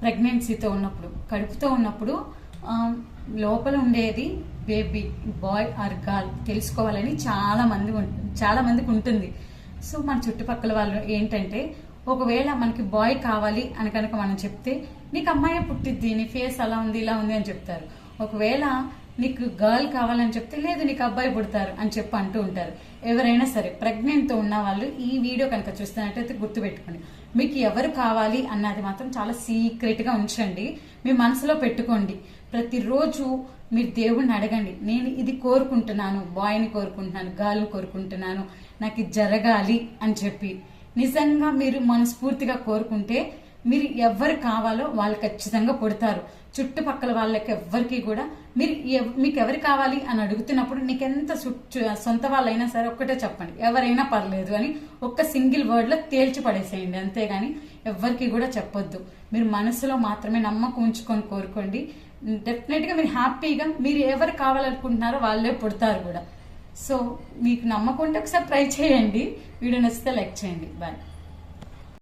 ప్రెగ్నెన్సీతో ఉన్నప్పుడు కడుపుతో ఉన్నప్పుడు లోపల ఉండేది బేబీ బాయ్ ఆర్ గర్ల్ తెలుసుకోవాలని చాలా మంది చాలా మందికి ఉంటుంది. సో మన చుట్టుపక్కల వాళ్ళు ఏంటంటే ఒకవేళ మనకి బాయ్ కావాలి అని కనుక మనం చెప్తే నీకు అమ్మాయి పుట్టిద్ది నీ ఫేస్ అలా ఉంది ఇలా ఉంది అని చెప్తారు. ఒకవేళ నీకు గర్ల్ కావాలని చెప్తే లేదు నీకు అబ్బాయి పుడతారు అని చెప్పి అంటూ ఉంటారు. ఎవరైనా సరే ప్రెగ్నెంట్తో ఉన్న వాళ్ళు ఈ వీడియో కనుక చూస్తున్నట్టయితే గుర్తుపెట్టుకోండి. మీకు ఎవరు కావాలి అన్నది మాత్రం చాలా సీక్రెట్గా ఉంచండి. మీ మనసులో పెట్టుకోండి. ప్రతిరోజు మీరు దేవుణ్ణి అడగండి. నేను ఇది కోరుకుంటున్నాను బాయ్ని కోరుకుంటున్నాను గర్ల్ని కోరుకుంటున్నాను నాకు ఇది జరగాలి అని చెప్పి. నిజంగా మీరు మనస్ఫూర్తిగా కోరుకుంటే మీరు ఎవరు కావాలో వాళ్ళు ఖచ్చితంగా పుడతారు చుట్టుపక్కల వాళ్ళకి ఎవ్వరికి కూడా మీరు ఎవ్- మీకు ఎవరు కావాలి అని అడుగుతున్నప్పుడు నీకు ఎంత సొంత వాళ్ళైనా సరే ఒక్కటే చెప్పండి. ఎవరైనా పర్లేదు అని ఒక్క సింగిల్ వర్డ్లో తేల్చి పడేసేయండి. అంతేగాని ఎవ్వరికి కూడా చెప్పొద్దు. మీరు మనసులో మాత్రమే నమ్మకం ఉంచుకొని కోరుకోండి. డెఫినెట్గా మీరు హ్యాపీగా మీరు ఎవరు కావాలనుకుంటున్నారో వాళ్ళే పుడతారు కూడా. సో మీకు నమ్మకం ఉంటే ఒకసారి ట్రై చేయండి. వీడియో నచ్చితే లైక్ చేయండి. బాయ్